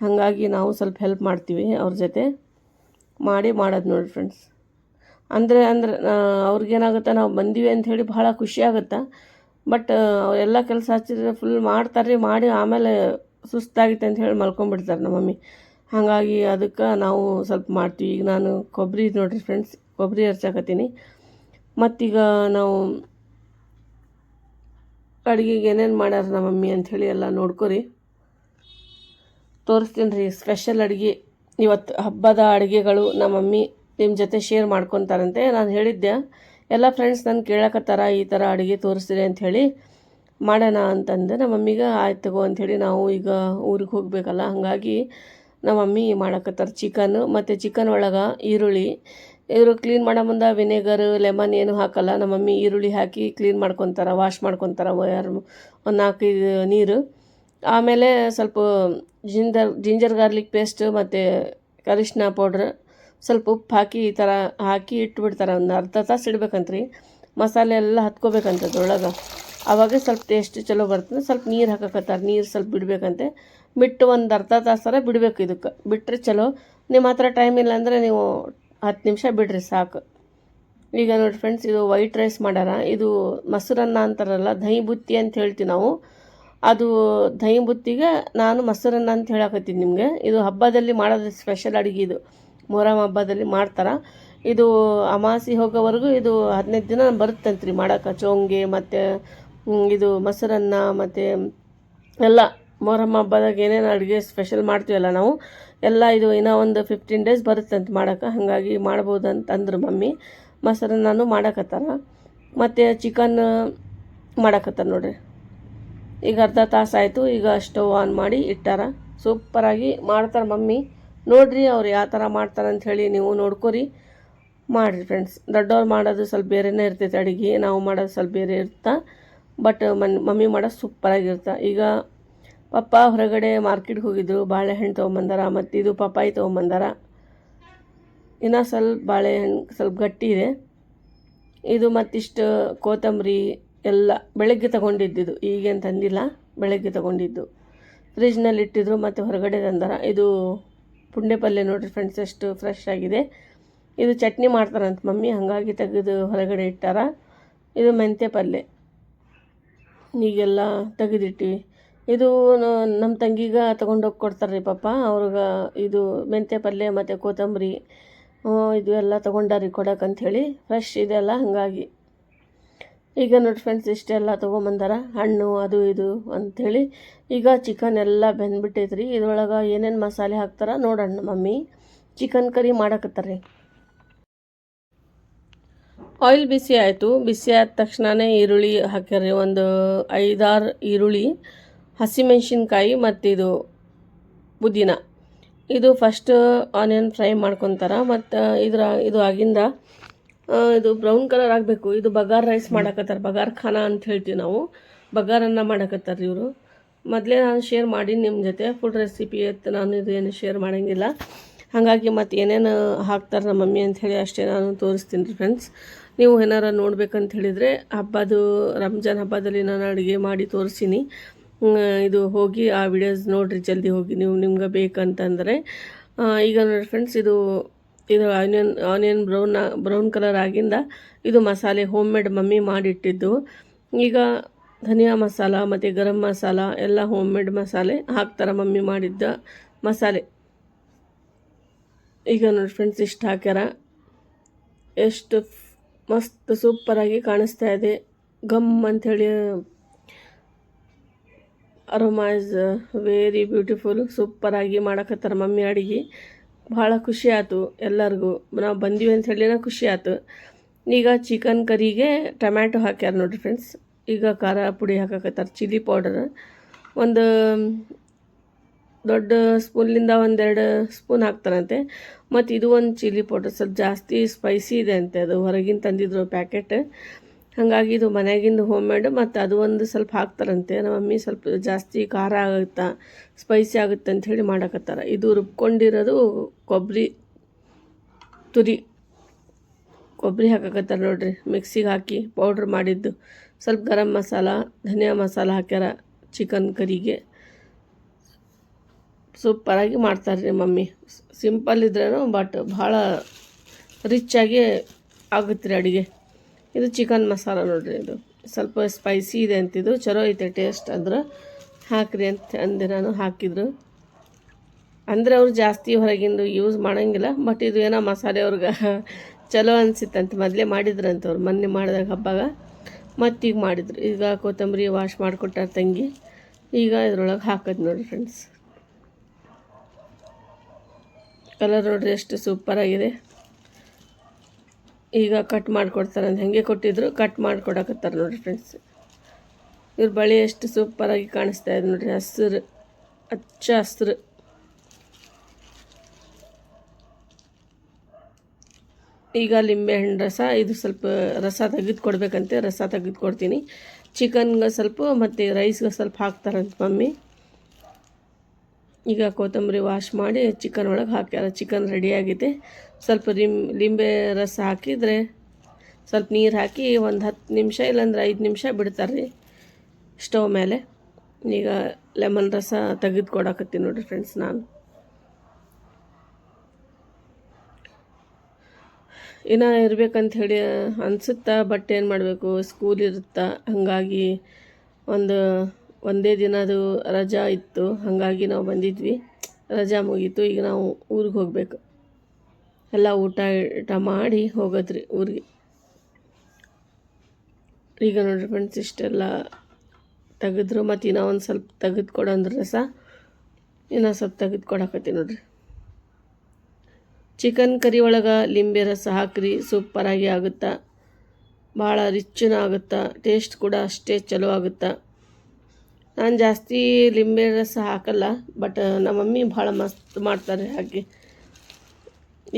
[SPEAKER 1] ಹಾಗಾಗಿ ನಾವು ಸ್ವಲ್ಪ ಹೆಲ್ಪ್ ಮಾಡ್ತೀವಿ ಅವ್ರ ಜೊತೆ. ಮಾಡಿ ಮಾಡೋದು ನೋಡಿ ಫ್ರೆಂಡ್ಸ್ ಅಂದರೆ, ಅಂದ್ರೆ ಅವ್ರಿಗೇನಾಗುತ್ತೆ, ನಾವು ಬಂದೀವಿ ಅಂತ ಹೇಳಿ ಭಾಳ ಖುಷಿ ಆಗುತ್ತೆ? ಬಟ್ ಅವರೆಲ್ಲ ಕೆಲಸ ಹಚ್ಚಿದ್ರೆ ಫುಲ್ ಮಾಡ್ತಾರೆ ಮಾಡಿ ಆಮೇಲೆ ಸುಸ್ತಾಗಿತ್ತು ಅಂತ ಹೇಳಿ ಮಲ್ಕೊಂಡ್ಬಿಡ್ತಾರೆ ನಮ್ಮ ಮಮ್ಮಿ. ಹಾಗಾಗಿ ಅದಕ್ಕೆ ನಾವು ಸ್ವಲ್ಪ ಮಾಡ್ತೀವಿ. ಈಗ ನಾನು ಕೊಬ್ಬರಿ ನೋಡಿರಿ ಫ್ರೆಂಡ್ಸ್ ಕೊಬ್ಬರಿ ಹರ್ಚಾಕತ್ತೀನಿ. ಮತ್ತೀಗ ನಾವು ಅಡುಗೆಗೆ ಏನೇನು ಮಾಡ್ಯಾರ ನಮ್ಮ ಮಮ್ಮಿ ಅಂಥೇಳಿ ಎಲ್ಲ ನೋಡ್ಕೊರಿ. ತೋರಿಸ್ತೀನಿ ರೀ ಸ್ಪೆಷಲ್ ಅಡುಗೆ. ಇವತ್ತು ಹಬ್ಬದ ಅಡುಗೆಗಳು ನಮ್ಮ ಮಮ್ಮಿ ನಿಮ್ಮ ಜೊತೆ ಶೇರ್ ಮಾಡ್ಕೊತಾರಂತೆ. ನಾನು ಹೇಳಿದ್ದೆ, ಎಲ್ಲ ಫ್ರೆಂಡ್ಸ್ ನಾನು ಕೇಳಕತ್ತಾರ ಈ ಥರ ಅಡುಗೆ ತೋರಿಸ್ತೀರಿ ಅಂಥೇಳಿ. ಮಾಡೋಣ ಅಂತಂದು ನಮ್ಮ ಮಮ್ಮಿಗೆ ಆಯ್ತು ತಗೋ ಅಂಥೇಳಿ ನಾವು ಈಗ ಊರಿಗೆ ಹೋಗಬೇಕಲ್ಲ, ಹಾಗಾಗಿ ನಮ್ಮ ಮಮ್ಮಿ ಮಾಡಕತ್ತಾರ ಚಿಕನ್ ಮತ್ತು ಚಿಕನ್ ಒಳಗೆ ಈರುಳ್ಳಿ. ಇವರು ಕ್ಲೀನ್ ಮಾಡೋ ಮುಂದೆ ವಿನೆಗರ್ ಲೆಮನ್ ಏನು ಹಾಕಲ್ಲ. ನಮ್ಮ ಮಮ್ಮಿ ಈರುಳ್ಳಿ ಹಾಕಿ ಕ್ಲೀನ್ ಮಾಡ್ಕೊತಾರೆ ವಾಶ್ ಮಾಡ್ಕೊತಾರೆ ಒಂದು ನಾಲ್ಕೈದು ನೀರು. ಆಮೇಲೆ ಸ್ವಲ್ಪ ಜಿಂಜರ್ ಜಿಂಜರ್ ಗಾರ್ಲಿಕ್ ಪೇಸ್ಟ್ ಮತ್ತು ಅರಿಶಿನ ಪೌಡ್ರ್ ಸ್ವಲ್ಪ ಉಪ್ಪು ಹಾಕಿ ಈ ಥರ ಹಾಕಿ ಇಟ್ಬಿಡ್ತಾರೆ. ಒಂದು ಅರ್ಧ ತಾಸು ಇಡ್ಬೇಕಂತ್ರಿ. ಮಸಾಲೆ ಎಲ್ಲ ಹತ್ಕೋಬೇಕಂತ ಅದ್ರೊಳಗೆ. ಆವಾಗ ಸ್ವಲ್ಪ ಟೇಸ್ಟ್ ಚಲೋ ಬರ್ತದೆ. ಸ್ವಲ್ಪ ನೀರು ಹಾಕಕತ್ತಾರೆ. ನೀರು ಸ್ವಲ್ಪ ಬಿಡಬೇಕಂತೆ. ಬಿಟ್ಟು ಒಂದು ಅರ್ಧ ತಾಸರ ಬಿಡಬೇಕು ಇದಕ್ಕೆ. ಬಿಟ್ಟರೆ ಚಲೋ. ನಿಮ್ಮ ಹತ್ರ ಟೈಮ್ ಇಲ್ಲ ಅಂದರೆ ನೀವು ಹತ್ತು ನಿಮಿಷ ಬಿಡ್ರಿ ಸಾಕು. ಈಗ ನೋಡಿ ಫ್ರೆಂಡ್ಸ್ ಇದು ವೈಟ್ ರೈಸ್ ಮಾಡ್ಯಾರ ಇದು ಮೊಸರನ್ನ ಅಂತಾರಲ್ಲ, ದಹಿ ಬುತ್ತಿ ಅಂತ ಹೇಳ್ತೀವಿ ನಾವು. ಅದು ದಹಿ ಬುತ್ತಿಗೆ ನಾನು ಮೊಸರನ್ನ ಅಂತ ಹೇಳಕತ್ತೀನಿ ನಿಮಗೆ. ಇದು ಹಬ್ಬದಲ್ಲಿ ಮಾಡೋದು ಸ್ಪೆಷಲ್ ಅಡುಗೆ ಇದು. ಮೊಹರಂ ಹಬ್ಬದಲ್ಲಿ ಮಾಡ್ತಾರೆ. ಇದು ಅಮಾಸಿ ಹೋಗೋವರೆಗೂ ಇದು ಹದಿನೈದು ದಿನ ಬರುತ್ತಂತ್ರಿ ಮಾಡೋಕೆ. ಚೋಂಗೆ ಮತ್ತು ಇದು ಮೊಸರನ್ನ ಮತ್ತು ಎಲ್ಲ ಮೊಹರಂ ಹಬ್ಬದಾಗ ಏನೇನು ಅಡುಗೆ ಸ್ಪೆಷಲ್ ಮಾಡ್ತೀವಲ್ಲ ನಾವು ಎಲ್ಲ ಇದು ಇನ್ನೂ ಒಂದು ಫಿಫ್ಟೀನ್ ಡೇಸ್ ಬರುತ್ತಂತ ಮಾಡೋಕೆ ಹಾಗಾಗಿ ಮಾಡ್ಬೋದು ಅಂತ ಅಂದ್ರು ಮಮ್ಮಿ ನಾನು ಮಾಡಕತ್ತಾರ. ಮತ್ತು ಚಿಕನ್ ಮಾಡಕತ್ತಾರ ನೋಡ್ರಿ. ಈಗ ಅರ್ಧ ತಾಸು ಆಯಿತು. ಈಗ ಸ್ಟವ್ ಆನ್ ಮಾಡಿ ಇಟ್ಟಾರ. ಸೂಪರಾಗಿ ಮಾಡ್ತಾರೆ ಮಮ್ಮಿ. ನೋಡಿರಿ ಅವ್ರು ಯಾವ ಥರ ಮಾಡ್ತಾರೆ ಹೇಳಿ ನೀವು ನೋಡ್ಕೊರಿ. ಮಾಡಿರಿ ಫ್ರೆಂಡ್ಸ್ ದೊಡ್ಡವ್ರು ಮಾಡೋದು ಸ್ವಲ್ಪ ಬೇರೆನೇ ಇರ್ತೈತೆ ಅಡುಗೆ. ನಾವು ಮಾಡೋದು ಸ್ವಲ್ಪ ಬೇರೆ ಇರ್ತಾ. ಬಟ್ ಮನ್, ಮಮ್ಮಿ ಮಾಡೋದು ಸೂಪರಾಗಿರ್ತಾ ಈಗ ಪಪ್ಪ ಹೊರಗಡೆ ಮಾರ್ಕೆಟ್ಗೆ ಹೋಗಿದ್ದರು ಬಾಳೆಹಣ್ಣು ತೊಗೊಂಬಂದಾರ, ಮತ್ತು ಇದು ಪಪ್ಪಾಯಿ ತೊಗೊಂಬಂದಾರ. ಇನ್ನೂ ಸ್ವಲ್ಪ ಬಾಳೆಹಣ್ಣು ಸ್ವಲ್ಪ ಗಟ್ಟಿ ಇದೆ. ಇದು ಮತ್ತಿಷ್ಟು ಕೊತ್ತಂಬರಿ ಎಲ್ಲ ಬೆಳಗ್ಗೆ ತೊಗೊಂಡಿದ್ದು ಈಗೇನು ತಂದಿಲ್ಲ, ಬೆಳಗ್ಗೆ ತಗೊಂಡಿದ್ದು. ಫ್ರಿಜ್ನಲ್ಲಿ ಇಟ್ಟಿದ್ರು ಮತ್ತು ಹೊರಗಡೆ ತಂದಾರ. ಇದು ಪುಂಡೆ ಪಲ್ಯ ನೋಡಿರಿ ಫ್ರೆಂಡ್ಸ್ ಎಷ್ಟು ಫ್ರೆಶ್ ಆಗಿದೆ. ಇದು ಚಟ್ನಿ ಮಾಡ್ತಾರಂತ ಮಮ್ಮಿ, ಹಾಗಾಗಿ ತೆಗೆದು ಹೊರಗಡೆ ಇಟ್ಟಾರ. ಇದು ಮೆಂತ್ಯ ಪಲ್ಯ. ಈಗೆಲ್ಲ ತೆಗೆದಿಟ್ಟಿವಿ ಇದು ನಮ್ಮ ತಂಗಿಗೆ ತೊಗೊಂಡೋಗಿ ಕೊಡ್ತಾರೆ ರೀ ಪಾಪ. ಅವ್ರಿಗೆ ಇದು ಮೆಂತ್ಯ ಪಲ್ಯ ಮತ್ತು ಕೊತ್ತಂಬರಿ ಇದು ಎಲ್ಲ ತೊಗೊಂಡಾರಿ ಕೊಡೋಕಂಥೇಳಿ ಫ್ರೆಶ್ ಇದೆಲ್ಲ ಹಾಗಾಗಿ. ಈಗ ನೋಡಿ ಫ್ರೆಂಡ್ಸ್ ಇಷ್ಟೆಲ್ಲ ತೊಗೊಂಬಂದಾರ. ಹಣ್ಣು, ಅದು, ಇದು ಅಂಥೇಳಿ ಈಗ ಚಿಕನ್ ಎಲ್ಲ ಬೆಂದ್ಬಿಟ್ಟೈತ್ರಿ. ಇದ್ರೊಳಗೆ ಏನೇನು ಮಸಾಲೆ ಹಾಕ್ತಾರ ನೋಡೋಣ ಮಮ್ಮಿ. ಚಿಕನ್ ಕರಿ ಮಾಡಕತ್ತಾರೆ ಆಯಿಲ್ ಬಿಸಿ ಆಯಿತು. ಬಿಸಿ ಆದ ತಕ್ಷಣವೇ ಈರುಳ್ಳಿ ಹಾಕ್ಯಾರ್ರಿ. ಒಂದು ಐದಾರು ಈರುಳ್ಳಿ. ಹಸಿಮೆಣ್ಸಿನ್ಕಾಯಿ ಮತ್ತು ಇದು ಪುದೀನ. ಇದು ಫಸ್ಟ್ ಆನಿಯನ್ ಫ್ರೈ ಮಾಡ್ಕೊತಾರೆ. ಮತ್ತು ಇದ್ರ ಇದು ಆಗಿಂದ ಇದು ಬ್ರೌನ್ ಕಲರ್ ಆಗಬೇಕು. ಇದು ಬಗಾರ್ ರೈಸ್ ಮಾಡಕತ್ತಾರೆ. ಬಗಾರ್ ಖಾನ ಅಂತ ಹೇಳ್ತೀವಿ ನಾವು. ಬಗಾರನ್ನ ಮಾಡಕತ್ತಾರೆ ಇವರು. ಮೊದಲೇ ನಾನು ಶೇರ್ ಮಾಡೀನಿ ನಿಮ್ಮ ಜೊತೆ. ಫುಡ್ ರೆಸಿಪಿ ಅಂತ ನಾನು ಇದು ಏನು ಶೇರ್ ಮಾಡೋಂಗಿಲ್ಲ. ಹಾಗಾಗಿ ಮತ್ತು ಏನೇನು ಹಾಕ್ತಾರೆ ನಮ್ಮ ಮಮ್ಮಿ ಅಂತ ಹೇಳಿ ಅಷ್ಟೇ ನಾನು ತೋರಿಸ್ತೀನಿ ರೀ ಫ್ರೆಂಡ್ಸ್ ನೀವು ಏನಾರ ನೋಡ್ಬೇಕಂತ ಹೇಳಿದರೆ ಹಬ್ಬದು ರಂಜಾನ್ ಹಬ್ಬದಲ್ಲಿ ನಾನು ಅಡುಗೆ ಮಾಡಿ ತೋರಿಸೀನಿ ಹ್ಮ್, ಇದು ಹೋಗಿ ಆ ವಿಡಿಯೋಸ್ ನೋಡಿರಿ ಜಲ್ದಿ ಹೋಗಿ. ನೀವು ನಿಮ್ಗೆ ಬೇಕಂತಂದರೆ ಈಗ ನೋಡಿ ಫ್ರೆಂಡ್ಸ್ ಇದು ಇದು onion onion brown brown colour ಆಗಿಂದ ಇದು ಮಸಾಲೆ ಹೋಮ್ ಮೇಡ್ ಮಮ್ಮಿ ಮಾಡಿಟ್ಟಿದ್ದು. ಈಗ ಧನಿಯಾ ಮಸಾಲ ಮತ್ತು ಗರಂ ಮಸಾಲ, ಎಲ್ಲ ಹೋಮ್ ಮೇಡ್ ಮಸಾಲೆ ಹಾಕ್ತಾರೆ ಮಮ್ಮಿ ಮಾಡಿದ್ದ ಮಸಾಲೆ. ಈಗ ನೋಡಿ ಫ್ರೆಂಡ್ಸ್ ಇಷ್ಟು ಹಾಕ್ಯಾರ. ಎಷ್ಟು ಮಸ್ತ್ ಸೂಪರಾಗಿ ಕಾಣಿಸ್ತಾ ಇದೆ. ಗಮ್ ಅಂಥೇಳಿ ಅರೋಮಾ ಇಸ್ ವೆರಿ ಬ್ಯೂಟಿಫುಲ್ ಸೂಪರಾಗಿ ಮಾಡಕತ್ತಾರ ಮಮ್ಮಿ ಅಡಿಗೆ. ಭಾಳ ಖುಷಿ ಆಯ್ತು ಎಲ್ಲರಿಗೂ. ನಾವು ಬಂದೀವಿ ಅಂತ ಹೇಳಿನ ಖುಷಿ ಆಯಿತು ಈಗ ಚಿಕನ್ ಕರಿಗೆ ಟೊಮ್ಯಾಟೊ ಹಾಕ್ಯಾರ ನೋಡಿರಿ ಫ್ರೆಂಡ್ಸ್ ಈಗ ಖಾರ ಪುಡಿ ಹಾಕಕತ್ತಾರ ಚಿಲ್ಲಿ ಪೌಡರ್ ಒಂದು ದೊಡ್ಡ ಸ್ಪೂನ್ಲಿಂದ ಒಂದೆರಡು ಸ್ಪೂನ್ ಹಾಕ್ತಾರಂತೆ. ಮತ್ತು ಇದು ಒಂದು ಚಿಲ್ಲಿ ಪೌಡರ್ ಸ್ವಲ್ಪ ಜಾಸ್ತಿ ಸ್ಪೈಸಿ ಇದೆ ಅಂತೆ ಅದು. ಹೊರಗಿನ ತಂದಿದ್ರು ಪ್ಯಾಕೆಟ್ ಹಾಗಾಗಿ ಇದು ಮನೆಯಾಗಿಂದು ಹೋಮ್ ಮೇಡ್ ಮತ್ತು ಅದು ಒಂದು ಸ್ವಲ್ಪ ಹಾಕ್ತಾರಂತೆ. ನಮ್ಮ ಮಮ್ಮಿ ಸ್ವಲ್ಪ ಜಾಸ್ತಿ ಖಾರ ಆಗುತ್ತಾ ಸ್ಪೈಸಿ ಆಗುತ್ತೆ ಅಂತ ಹೇಳಿ ಮಾಡಕತ್ತಾರ. ಇದು ರುಬ್ಕೊಂಡಿರೋದು ಕೊಬ್ಬರಿ ತುರಿ. ಕೊಬ್ಬರಿ ಹಾಕಕತ್ತಾರ ನೋಡ್ರಿ. ಮಿಕ್ಸಿಗೆ ಹಾಕಿ ಪೌಡ್ರ್ ಮಾಡಿದ್ದು. ಸ್ವಲ್ಪ ಗರಂ ಮಸಾಲ, ಧನಿಯಾ ಮಸಾಲ ಹಾಕ್ಯಾರ ಚಿಕನ್ ಕರಿಗೆ. ಸೂಪರಾಗಿ ಮಾಡ್ತಾರೆ ರೀ ಮಮ್ಮಿ. ಸಿಂಪಲ್ ಇದ್ರೂ ಬಟ್ ಭಾಳ ರಿಚ್ಚಾಗಿ ಆಗುತ್ತೆ ರೀ ಅಡುಗೆ. ಇದು ಚಿಕನ್ ಮಸಾಲ ನೋಡ್ರಿ ಇದು. ಸ್ವಲ್ಪ ಸ್ಪೈಸಿ ಇದೆ ಅಂತಿದ್ದು ಚಲೋ ಐತೆ ಟೇಸ್ಟ್ ಅಂದ್ರೆ. ಹಾಕ್ರಿ ಅಂತ ಅಂದೆ ನಾನು ಹಾಕಿದ್ರು. ಅಂದರೆ ಅವ್ರು ಜಾಸ್ತಿ ಹೊರಗಿಂದು ಯೂಸ್ ಮಾಡೋಂಗಿಲ್ಲ ಬಟ್ ಇದು ಏನೋ ಮಸಾಲೆ ಅವ್ರಿಗೆ ಚಲೋ ಅನ್ಸಿತ್ತಂತ. ಮೊದಲೇ ಮಾಡಿದ್ರಂತ ಅವ್ರು. ಮೊನ್ನೆ ಮಾಡಿದಾಗ ಹಬ್ಬಾಗ ಮತ್ತೀಗ ಮಾಡಿದ್ರು. ಈಗ ಕೊತ್ತಂಬರಿ ವಾಶ್ ಮಾಡಿಕೊಟ್ಟಾರ ತಂಗಿ. ಈಗ ಇದ್ರೊಳಗೆ ಹಾಕೋದು ನೋಡಿ ಫ್ರೆಂಡ್ಸ್ ಕಲರ್ ನೋಡಿರಿ ಎಷ್ಟು ಸೂಪರಾಗಿದೆ ಈಗ ಕಟ್ ಮಾಡಿಕೊಡ್ತಾರೆ ಅಂತ ಹಾಗೆ ಕೊಟ್ಟಿದ್ರು ಕಟ್ ಮಾಡಿಕೊಡಕತ್ತಾರೆ ನೋಡಿರಿ ಫ್ರೆಂಡ್ಸ್ ಇವ್ರ ಬಳಿ ಎಷ್ಟು ಸೂಪರಾಗಿ ಕಾಣಿಸ್ತಾ ಇದೆ ನೋಡಿರಿ, ಹಸಿರು, ಹಚ್ಚ ಹಸಿರು. ಈಗ ಲಿಂಬೆಹಣ್ಣು ರಸ, ಇದು ಸ್ವಲ್ಪ ರಸ ತೆಗೆದು ಕೊಡಬೇಕಂತೆ ರಸ ತೆಗೆದು ಕೊಡ್ತೀನಿ ಚಿಕನ್ಗೆ ಸ್ವಲ್ಪ ಮತ್ತು ರೈಸ್ಗೆ ಸ್ವಲ್ಪ ಹಾಕ್ತಾರಂತೆ ಮಮ್ಮಿ. ಈಗ ಕೊತ್ತಂಬರಿ ವಾಶ್ ಮಾಡಿ ಚಿಕನ್ ಒಳಗೆ ಹಾಕ್ಯಾರ ಚಿಕನ್ ರೆಡಿಯಾಗಿದೆ ಸ್ವಲ್ಪ ಲಿಂ ಲಿಂಬೆ ರಸ ಹಾಕಿದರೆ ಸ್ವಲ್ಪ ನೀರು ಹಾಕಿ ಒಂದು ಹತ್ತು ನಿಮಿಷ ಇಲ್ಲಾಂದ್ರೆ ಐದು ನಿಮಿಷ ಬಿಡ್ತಾರೆ ರೀ ಸ್ಟವ್ ಮೇಲೆ. ಈಗ ಲೆಮನ್ ರಸ ತೆಗೆದು ಕೊಡಕತ್ತೀನಿ ನೋಡಿರಿ ಫ್ರೆಂಡ್ಸ್ ನಾನು. ಇನ್ನೂ ಇರ್ಬೇಕಂತ ಹೇಳಿ ಅನಿಸುತ್ತಾ, ಬಟ್ ಏನು ಮಾಡಬೇಕು? ಸ್ಕೂಲ್ ಇರುತ್ತಾ? ಹಾಗಾಗಿ ಒಂದು ಒಂದೇ ದಿನದು ರಜಾ ಇತ್ತು, ಹಾಗಾಗಿ ನಾವು ಬಂದಿದ್ವಿ. ರಜಾ ಮುಗೀತು, ಈಗ ನಾವು ಊರಿಗೆ ಹೋಗಬೇಕು. ಎಲ್ಲ ಊಟ ಊಟ ಮಾಡಿ ಹೋಗೋದ್ರಿ ಊರಿಗೆ. ಈಗ ನೋಡ್ರಿ ಫ್ರೆಂಡ್ಸ್ ಇಷ್ಟೆಲ್ಲ ತೆಗೆದ್ರು. ಮತ್ತು ಇನ್ನೂ ಒಂದು ಸ್ವಲ್ಪ ತೆಗೆದು ಕೊಡೋಂದ್ರೆ ರಸ. ಇನ್ನೂ ಸ್ವಲ್ಪ ತೆಗೆದು ಕೊಡಕತ್ತಿ ನೋಡ್ರಿ. ಚಿಕನ್ ಕರಿ ಒಳಗೆ ಲಿಂಬೆ ರಸ ಹಾಕ್ರಿ, ಸೂಪರಾಗಿ ಆಗುತ್ತಾ. ಭಾಳ ರಿಚ್ಚನ ಆಗುತ್ತಾ. ಟೇಸ್ಟ್ ಕೂಡ ಅಷ್ಟೇ ಚಲೋ ಆಗುತ್ತಾ. ನಾನು ಜಾಸ್ತಿ ಲಿಂಬೆ ರಸ ಹಾಕಲ್ಲ ಬಟ್ ನಮ್ಮ ಮಮ್ಮಿ ಭಾಳ ಮಸ್ತ್ ಮಾಡ್ತಾರೆ ಹಾಗೆ.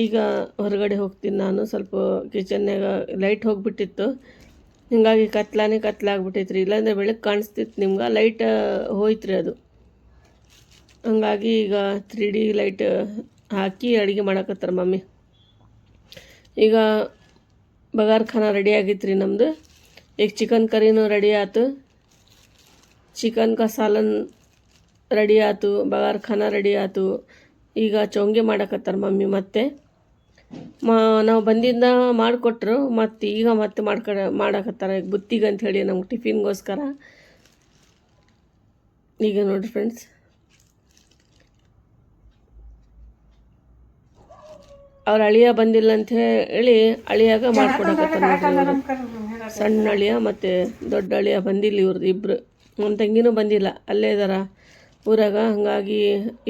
[SPEAKER 1] ಈಗ ಹೊರಗಡೆ ಹೋಗ್ತೀನಿ ನಾನು, ಸ್ವಲ್ಪ ಕಿಚನ್ನಾಗ ಲೈಟ್ ಹೋಗಿಬಿಟ್ಟಿತ್ತು. ಹೀಗಾಗಿ ಕತ್ಲಾನೇ ಕತ್ಲಾಗ್ಬಿಟ್ಟೈತೆ ರೀ ಇಲ್ಲಾಂದ್ರೆ ಬೆಳಗ್ಗೆ ಕಾಣಿಸ್ತಿತ್ತು ನಿಮ್ಗೆ ಲೈಟ್ ಹೋಯ್ತು ರೀ ಅದು. ಹಂಗಾಗಿ ಈಗ ತ್ರೀ ಡಿ ಲೈಟ್ ಹಾಕಿ ಅಡುಗೆ ಮಾಡಕತ್ತಾರ ಮಮ್ಮಿ. ಈಗ ಬಗಾರ್ ಖಾನ ರೆಡಿ ಆಗಿತ್ತು ರೀ ನಮ್ಮದು ಈಗ ಚಿಕನ್ ಕರಿನೂ ರೆಡಿ ಆಯ್ತು ಚಿಕನ್ ಕಸಾಲನ್ ಸಾಲನ್ ರೆಡಿ ಆಯ್ತು ಬಗಾರ್ ಖಾನ ರೆಡಿ ಆಯ್ತು ಈಗ ಚೌಂಗೆ ಮಾಡಕತ್ತಾರ ಮಮ್ಮಿ ಮತ್ತೆ. ಮಾ, ನಾವು ಬಂದಿಂದ ಮಾಡಿಕೊಟ್ರು, ಮತ್ತು ಈಗ ಮತ್ತೆ ಮಾಡ್ಕ ಮಾಡಕತ್ತಾರ. ಈಗ ಬುತ್ತಿಗೆ ಅಂತ ಹೇಳಿ ನಮ್ಗೆ ಟಿಫಿನ್ಗೋಸ್ಕರ. ಈಗ ನೋಡಿರಿ ಫ್ರೆಂಡ್ಸ್ ಅವ್ರ ಅಳಿಯ ಬಂದಿಲ್ಲ ಅಂತ ಹೇಳಿ ಅಳಿಯಾಗ ಮಾಡ್ಕೊಡಕತ್ತಾರ ಸಣ್ಣ ಅಳಿಯ ಮತ್ತು ದೊಡ್ಡ ಅಳಿಯ ಬಂದಿಲ್ಲ ಇವ್ರದ್ದು ಇಬ್ಬರು ನಮ್ಮ ತಂಗಿನೂ ಬಂದಿಲ್ಲ. ಅಲ್ಲೇ ಇದಾರ. ಊರಾಗ ಹಾಗಾಗಿ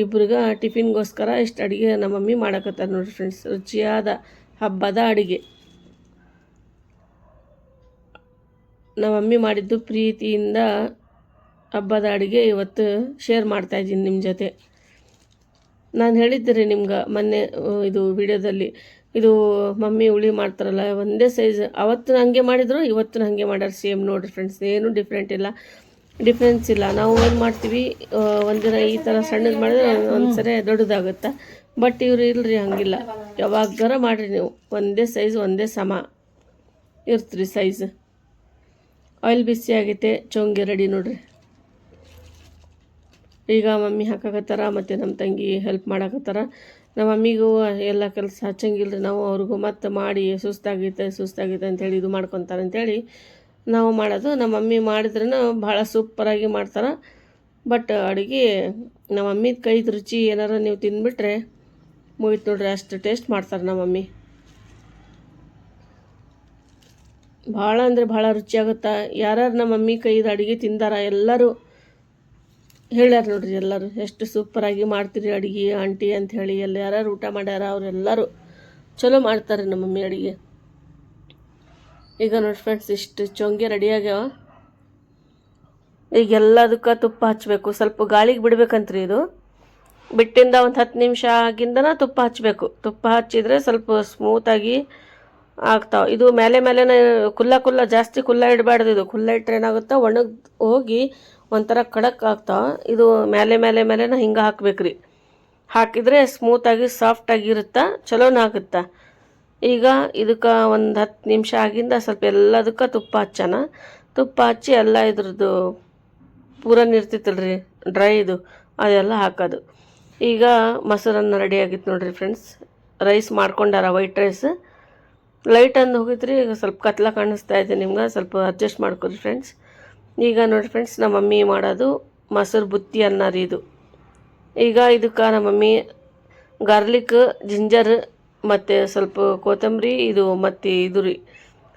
[SPEAKER 1] ಇಬ್ರಿಗೆ ಟಿಫಿನ್ಗೋಸ್ಕರ ಇಷ್ಟು ಅಡುಗೆ ನಮ್ಮ ಮಮ್ಮಿ ಮಾಡಕತ್ತಾರ ನೋಡಿರಿ ಫ್ರೆಂಡ್ಸ್ ರುಚಿಯಾದ ಹಬ್ಬದ ಅಡುಗೆ. ನಮ್ಮ ಮಮ್ಮಿ ಮಾಡಿದ್ದು ಪ್ರೀತಿಯಿಂದ ಹಬ್ಬದ ಅಡುಗೆ ಇವತ್ತು ಶೇರ್ ಮಾಡ್ತಾಯಿದ್ದೀನಿ ನಿಮ್ಮ ಜೊತೆ. ನಾನು ಹೇಳಿದ್ದೆ ನಿಮ್ಗೆ ಮೊನ್ನೆ ಇದು ವಿಡಿಯೋದಲ್ಲಿ. ಇದು ಮಮ್ಮಿ ಉಳಿ ಮಾಡ್ತಾರಲ್ಲ, ಒಂದೇ ಸೈಜ್ ಅವತ್ತು ಹಾಗೆ ಮಾಡಿದ್ರು ಇವತ್ತು ಹಾಗೆ ಮಾಡ್ಯಾರ ಸೇಮ್ ನೋಡಿರಿ ಫ್ರೆಂಡ್ಸ್ ಏನೂ ಡಿಫ್ರೆಂಟ್ ಇಲ್ಲ. ಡಿಫ್ರೆನ್ಸ್ ಇಲ್ಲ. ನಾವು ಏನು ಮಾಡ್ತೀವಿ ಒಂದಿನ ಈ ಥರ ಸಣ್ಣದು ಮಾಡಿದ್ರೆ ಒಂದು ಸರಿ ದೊಡ್ಡದಾಗುತ್ತೆ? ಬಟ್ ಇವ್ರು ಇಲ್ರಿ, ಹಂಗಿಲ್ಲ. ಯಾವಾಗಾರ ಮಾಡಿರಿ ನೀವು. ಒಂದೇ ಸೈಜ್ ಒಂದೇ ಸಮ. ಇರ್ತೀರಿ ಸೈಜ್ ಆಯಿಲ್ ಬಿಸಿ ಆಗೈತೆ, ಚೊಂಗೆ ರೆಡಿ ನೋಡ್ರಿ. ಈಗ ಮಮ್ಮಿ ಹಾಕಕತ್ತಾರ, ಮತ್ತು ನಮ್ಮ ತಂಗಿ ಹೆಲ್ಪ್ ಮಾಡಾಕತ್ತಾರ. ನಮ್ಮ ಮಮ್ಮಿಗೂ ಎಲ್ಲ ಕೆಲಸ ಹಚ್ಚಂಗಿಲ್ಲ ರೀ ನಾವು ಅವ್ರಿಗೂ ಮತ್ತೆ ಮಾಡಿ ಸುಸ್ತಾಗೈತೆ ಸುಸ್ತಾಗೈತೆ ಅಂತೇಳಿ ಇದು ಮಾಡ್ಕೊತಾರೆ ಅಂತೇಳಿ ನಾವು ಮಾಡೋದು, ನಮ್ಮ ಮಮ್ಮಿ ಮಾಡಿದ್ರೂ ಭಾಳ ಸೂಪರಾಗಿ ಮಾಡ್ತಾರೆ. ಬಟ್ ಅಡುಗೆ ನಮ್ಮ ಮಮ್ಮಿ ಕೈದ ರುಚಿ ಏನಾರು ನೀವು ತಿಂದುಬಿಟ್ರೆ ಮುಗಿತು ನೋಡ್ರಿ, ಅಷ್ಟು ಟೇಸ್ಟ್ ಮಾಡ್ತಾರೆ ನಮ್ಮ ಮಮ್ಮಿ. ಭಾಳ ಅಂದರೆ ಭಾಳ ರುಚಿಯಾಗುತ್ತಾ ಯಾರ್ಯಾರು ನಮ್ಮ ಮಮ್ಮಿ ಕೈದು ಅಡುಗೆ ತಿಂದಾರ, ಎಲ್ಲರೂ ಹೇಳ್ಯಾರ ನೋಡ್ರಿ ಎಲ್ಲರೂ, ಎಷ್ಟು ಸೂಪರಾಗಿ ಮಾಡ್ತೀರಿ ಅಡುಗೆ, ಆಂಟಿ ಅಂತ ಹೇಳಿ ಎಲ್ಲ ಯಾರ್ಯಾರು ಊಟ ಮಾಡ್ಯಾರ ಅವರೆಲ್ಲರೂ ಚಲೋ ಮಾಡ್ತಾರೆ ನಮ್ಮ ಮಮ್ಮಿ ಅಡುಗೆ. ಈಗ ನೋಡಿ ಫ್ರೆಂಡ್ಸ್ ಇಷ್ಟು ಚೊಂಗೆ ರೆಡಿ ಆಗ್ಯಾವ. ಈಗ ಎಲ್ಲದಕ್ಕೆ ತುಪ್ಪ ಹಚ್ಚಬೇಕು ಸ್ವಲ್ಪ ಗಾಳಿಗೆ ಬಿಡ್ಬೇಕಂತ್ರಿ ಇದು. ಬಿಟ್ಟಿಂದ ಒಂದು ಹತ್ತು ನಿಮಿಷ ಆಗಿಂದನ ತುಪ್ಪ ಹಚ್ಚಬೇಕು ತುಪ್ಪ ಹಚ್ಚಿದರೆ ಸ್ವಲ್ಪ ಸ್ಮೂತಾಗಿ ಆಗ್ತಾವೆ. ಇದು ಮೇಲೆ ಮೇಲೆನೇ ಕುಲ್ಲ ಕುಲ್ಲ, ಜಾಸ್ತಿ ಕುಲ್ಲ ಇಡಬಾರ್ದು ಇದು. ಕುಲ್ಲ ಇಟ್ಟರೆ ಏನಾಗುತ್ತೆ? ಒಣಗಿ ಹೋಗಿ ಒಂಥರ ಕಡಕ್ ಆಗ್ತಾವ. ಇದು ಮೇಲೆ ಮೇಲೆ ಮೇಲೆನ ಹಿಂಗೆ ಹಾಕ್ಬೇಕ್ರಿ. ಹಾಕಿದರೆ ಸ್ಮೂತಾಗಿ ಸಾಫ್ಟಾಗಿ ಇರುತ್ತಾ? ಚಲೋನ ಆಗುತ್ತಾ? ಈಗ ಇದಕ್ಕೆ ಒಂದು ಹತ್ತು ನಿಮಿಷ ಆಗಿಂದ ಸ್ವಲ್ಪ ಎಲ್ಲದಕ್ಕೆ ತುಪ್ಪ ಹಚ್ಚೋಣ ತುಪ್ಪ ಹಚ್ಚಿ ಎಲ್ಲ ಇದ್ರದ್ದು ಪೂರನ್ ಇರ್ತಿತ್ತಲ್ರಿ ಡ್ರೈ ಇದು, ಅದೆಲ್ಲ ಹಾಕೋದು. ಈಗ ಮೊಸರನ್ನ ರೆಡಿ ಆಗಿತ್ತು ನೋಡಿರಿ ಫ್ರೆಂಡ್ಸ್ ರೈಸ್ ಮಾಡ್ಕೊಂಡಾರ ವೈಟ್ ರೈಸ್ ಲೈಟ್ ಅಂದು ರೀ ಈಗ ಸ್ವಲ್ಪ ಕತ್ಲ ಕಾಣಿಸ್ತಾ ಇದೆ ನಿಮ್ಗೆ, ಸ್ವಲ್ಪ ಅಡ್ಜಸ್ಟ್ ಮಾಡ್ಕೊರಿ ಫ್ರೆಂಡ್ಸ್ ಈಗ ನೋಡಿ ಫ್ರೆಂಡ್ಸ್ ನಮ್ಮ ಮಮ್ಮಿ ಮಾಡೋದು ಮೊಸರು ಬುತ್ತಿ ಅನ್ನ ರೀ ಇದು. ಈಗ ಇದಕ್ಕೆ ನಮ್ಮ ಮಮ್ಮಿ ಗಾರ್ಲಿಕ್ ಜಿಂಜರ್ ಮತ್ತು ಸ್ವಲ್ಪ ಕೊತ್ತಂಬರಿ, ಇದು ಮತ್ತು ಇದು ರೀ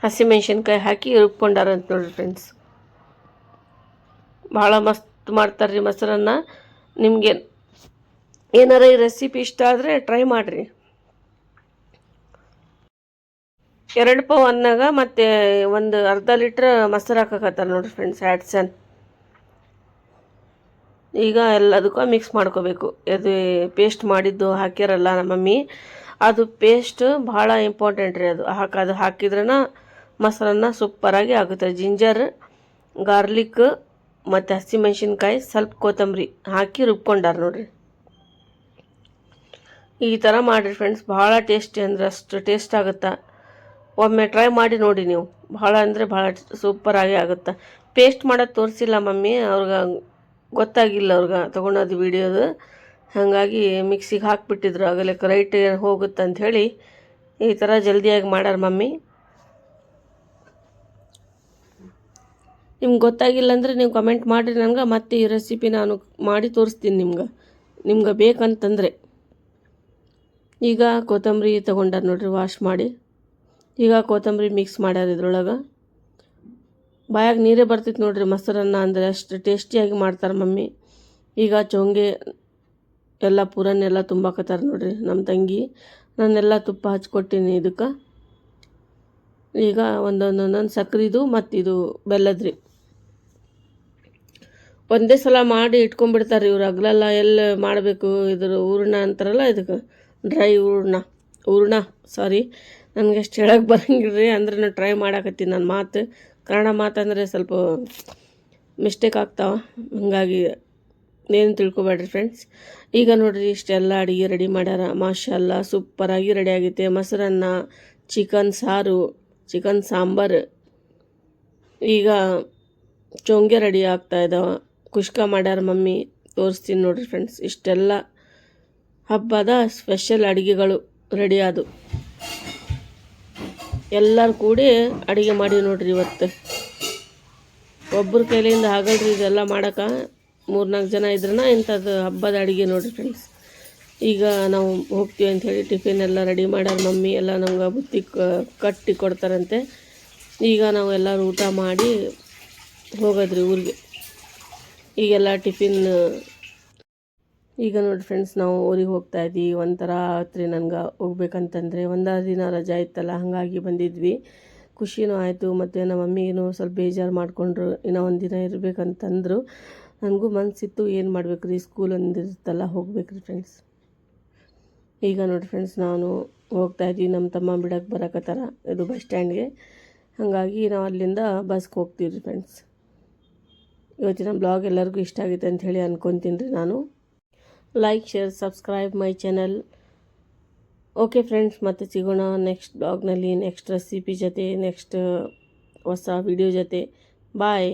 [SPEAKER 1] ಹಸಿಮೆಣ್ಸಿನ್ಕಾಯಿ ಹಾಕಿ ರುಬ್ಕೊಂಡಾರಂತ ನೋಡ್ರಿ ಫ್ರೆಂಡ್ಸ್ ಭಾಳ ಮಸ್ತ್ ಮಾಡ್ತಾರೆ ರೀ ಮೊಸರನ್ನ. ನಿಮಗೆ ಏನಾರ ಈ ರೆಸಿಪಿ ಇಷ್ಟ ಆದರೆ ಟ್ರೈ ಮಾಡಿರಿ. ಎರಡು ಪಾವ್ ಅನ್ನಾಗ ಮತ್ತು ಒಂದು ಅರ್ಧ ಲೀಟ್ರ್ ಮೊಸರು ಹಾಕಕತ್ತಾರ ನೋಡ್ರಿ ಫ್ರೆಂಡ್ಸ್ ಆ್ಯಡ್ಸನ್ ಈಗ ಎಲ್ಲದಕ್ಕೂ ಮಿಕ್ಸ್ ಮಾಡ್ಕೋಬೇಕು. ಅದು ಪೇಸ್ಟ್ ಮಾಡಿದ್ದು ಹಾಕ್ಯಾರಲ್ಲ ನಮ್ಮ ಮಮ್ಮಿ. ಅದು ಪೇಸ್ಟ್ ಭಾಳ ಇಂಪಾರ್ಟೆಂಟ್ ರೀ ಅದು. ಹಾಕಿ ಅದು ಹಾಕಿದ್ರನ ಮೊಸರನ್ನ ಸೂಪರಾಗಿ ಆಗುತ್ತೆ. ಜಿಂಜರ್ ಗಾರ್ಲಿಕ್ ಮತ್ತು ಹಸಿಮೆಣ್ಸಿನ್ಕಾಯಿ ಸ್ವಲ್ಪ ಕೊತ್ತಂಬರಿ ಹಾಕಿ ರುಬ್ಕೊಂಡಾರ ನೋಡಿರಿ. ಈ ಥರ ಮಾಡಿರಿ ಫ್ರೆಂಡ್ಸ್ ಭಾಳ ಟೇಸ್ಟಿ ಅಂದ್ರೆ ಅಷ್ಟು ಟೇಸ್ಟ್ ಆಗುತ್ತಾ? ಒಮ್ಮೆ ಟ್ರೈ ಮಾಡಿ ನೋಡಿ ನೀವು. ಭಾಳ ಅಂದರೆ ಭಾಳ ಸೂಪರಾಗಿ ಆಗುತ್ತೆ? ಪೇಸ್ಟ್ ಮಾಡೋದು ತೋರಿಸಿಲ್ಲ ಮಮ್ಮಿ. ಅವ್ರಿಗೆ ಗೊತ್ತಾಗಿಲ್ಲ ಅವ್ರಿಗೆ ತೊಗೊಂಡೋದು ವಿಡಿಯೋದು ಹಾಗಾಗಿ ಮಿಕ್ಸಿಗೆ ಹಾಕಿಬಿಟ್ಟಿದ್ರು. ಆಗಲೇ ರೈಟ್ ಹೋಗುತ್ತೆ ಹೇಳಿ ಈ ಥರ ಜಲ್ದಿಯಾಗಿ ಮಾಡ್ಯಾರ ಮಮ್ಮಿ. ನಿಮ್ಗೆ ಗೊತ್ತಾಗಿಲ್ಲ ಅಂದರೆ ನೀವು ಕಮೆಂಟ್ ಮಾಡಿರಿ ನನಗೆ, ಮತ್ತೆ ಈ ರೆಸಿಪಿ ನಾನು ಮಾಡಿ ತೋರಿಸ್ತೀನಿ ನಿಮ್ಗೆ. ನಿಮ್ಗೆ ಬೇಕಂತಂದರೆ. ಈಗ ಕೊತ್ತಂಬರಿ ತೊಗೊಂಡಾರ ನೋಡ್ರಿ ವಾಶ್ ಮಾಡಿ. ಈಗ ಕೊತ್ತಂಬರಿ ಮಿಕ್ಸ್ ಮಾಡ್ಯಾರ ಇದ್ರೊಳಗೆ. ಬಾಯಾಗ ನೀರೇ ಬರ್ತಿತ್ತು ನೋಡ್ರಿ, ಮೊಸರನ್ನ ಅಂದರೆ ಅಷ್ಟು ಟೇಸ್ಟಿಯಾಗಿ ಮಾಡ್ತಾರೆ ಮಮ್ಮಿ. ಈಗ ಚೊಂಗೆ ಎಲ್ಲ ಪೂರನ್ನೆಲ್ಲ ತುಂಬಾಕತ್ತಾರ ನೋಡ್ರಿ. ನಮ್ಮ ತಂಗಿ ನಾನೆಲ್ಲ ತುಪ್ಪ ಹಚ್ಕೊಟ್ಟೀನಿ ಇದಕ್ಕೆ ಈಗ ಒಂದೊಂದೊಂದೊಂದು ಒಂದೊಂದು ಇದು ಮತ್ತು ಇದು ಬೆಲ್ಲದ್ರಿ. ಒಂದೇ ಸಲ ಮಾಡಿ ಇಟ್ಕೊಂಡ್ಬಿಡ್ತಾರೆ ಇವ್ರು. ಹಗ್ಲೆಲ್ಲ ಎಲ್ಲಿ ಮಾಡಬೇಕು? ಇದ್ರ ಹೂರ್ಣ ಅಂತಾರಲ್ಲ ಇದಕ್ಕೆ. ಡ್ರೈ ಹೂರ್ಣ. ಹೂರ್ಣ ಸಾರಿ ನನಗೆ ಅಷ್ಟು ಹೇಳಕ್ಕೆ ಬರಂಗಿಲ್ಲ ರೀ ಅಂದ್ರೆ ನಾನು ಟ್ರೈ ಮಾಡಾಕತ್ತೀನಿ ನನ್ನ ಮಾತು ಕನ್ನಡ ಮಾತಂದರೆ ಸ್ವಲ್ಪ ಮಿಸ್ಟೇಕ್ ಆಗ್ತಾವ. ಹಾಗಾಗಿ ಏನು ತಿಳ್ಕೊಬೇಡ್ರಿ ಫ್ರೆಂಡ್ಸ್ ಈಗ ನೋಡ್ರಿ ಇಷ್ಟೆಲ್ಲ ಅಡುಗೆ ರೆಡಿ ಮಾಡ್ಯಾರ. ಮಾಷಲ್ಲ ಸೂಪರಾಗಿ ರೆಡಿ ಆಗೈತೆ. ಮೊಸರನ್ನ, ಚಿಕನ್ ಸಾರು, ಚಿಕನ್ ಸಾಂಬಾರು. ಈಗ ಚೊಂಗೆ ರೆಡಿ ಆಗ್ತಾ ಇದ್ದಾವ ಕುಷ್ಕ ಮಾಡ್ಯಾರ ಮಮ್ಮಿ. ತೋರಿಸ್ತೀನಿ ನೋಡ್ರಿ ಫ್ರೆಂಡ್ಸ್ ಇಷ್ಟೆಲ್ಲ ಹಬ್ಬದ ಸ್ಪೆಷಲ್ ಅಡುಗೆಗಳು ರೆಡಿ ಎಲ್ಲರೂ ಕೂಡಿ ಅಡುಗೆ ಮಾಡಿ ನೋಡ್ರಿ ಇವತ್ತು. ಒಬ್ಬರ ಕೈಲಿಂದ ಆಗಲ್ರಿ ಇದೆಲ್ಲ ಮಾಡೋಕೆ. ಮೂರ್ನಾಲ್ಕು ಜನ ಇದ್ರನ ಇಂಥದ್ದು ಹಬ್ಬದ ಅಡುಗೆ ನೋಡಿರಿ ಫ್ರೆಂಡ್ಸ್ ಈಗ ನಾವು ಹೋಗ್ತೀವಿ ಅಂತ ಹೇಳಿ ಟಿಫಿನ್ ಎಲ್ಲ ರೆಡಿ ಮಾಡ್ಯಾರ, ಮಮ್ಮಿ ಎಲ್ಲ ನಮ್ಗೆ ಬುತ್ತಿ ಕಟ್ಟಿ ಕೊಡ್ತಾರಂತೆ. ಈಗ ನಾವು ಎಲ್ಲರೂ ಊಟ ಮಾಡಿ ಹೋಗೋದ್ರಿ ಊರಿಗೆ. ಈಗೆಲ್ಲ ಟಿಫಿನ್ ಈಗ ನೋಡಿ ಫ್ರೆಂಡ್ಸ್ ನಾವು ಊರಿಗೆ ಹೋಗ್ತಾ ಇದ್ವಿ. ಒಂಥರ ಆತ್ರಿ ನನಗೆ ಹೋಗ್ಬೇಕಂತಂದರೆ ಒಂದಾರು ದಿನ ರಜಾ ಇತ್ತಲ್ಲ, ಹಾಗಾಗಿ ಬಂದಿದ್ವಿ. ಖುಷಿನೂ ಆಯಿತು, ಮತ್ತು ನಮ್ಮ ಮಮ್ಮಿಗೂ ಸ್ವಲ್ಪ ಬೇಜಾರು ಮಾಡಿಕೊಂಡ್ರು, ಇನ್ನೂ ಒಂದು ದಿನ ಇರಬೇಕಂತಂದರು. ನನಗೂ ಮನಸ್ಸಿತ್ತು ಏನು ಮಾಡ್ಬೇಕು ರೀ ಸ್ಕೂಲ್ ಅಂದಿರ್ತಲ್ಲ, ಹೋಗ್ಬೇಕ್ರಿ ಫ್ರೆಂಡ್ಸ್ ಈಗ ನೋಡಿ ಫ್ರೆಂಡ್ಸ್ ನಾನು ಹೋಗ್ತಾ ಇದ್ದೀವಿ ನಮ್ಮ ತಮ್ಮ ಬಿಡಕ್ಕೆ ಬರಕತ್ತಾರ, ಇದು ಬಸ್ ಸ್ಟ್ಯಾಂಡ್ಗೆ ಹಾಗಾಗಿ ನಾವು ಅಲ್ಲಿಂದ ಬಸ್ಗೆ ಹೋಗ್ತೀವಿ ರೀ ಫ್ರೆಂಡ್ಸ್ ಇವತ್ತಿನ ಬ್ಲಾಗ್ ಎಲ್ಲರಿಗೂ ಇಷ್ಟ ಆಗಿದೆ ಅಂತ ಹೇಳಿ ರೀ ನಾನು. Like share subscribe my channel okay friends ಮತ್ತೆ ಸಿಗೋಣ ನೆಕ್ಸ್ಟ್ ಬ್ಲಾಗ್ನಲ್ಲಿ ನೆಕ್ಸ್ಟ್ ರೆಸಿಪಿ ಜೊತೆ ನೆಕ್ಸ್ಟ್ ಹೊಸ ವಿಡಿಯೋ ಜೊತೆ. ಬಾಯ್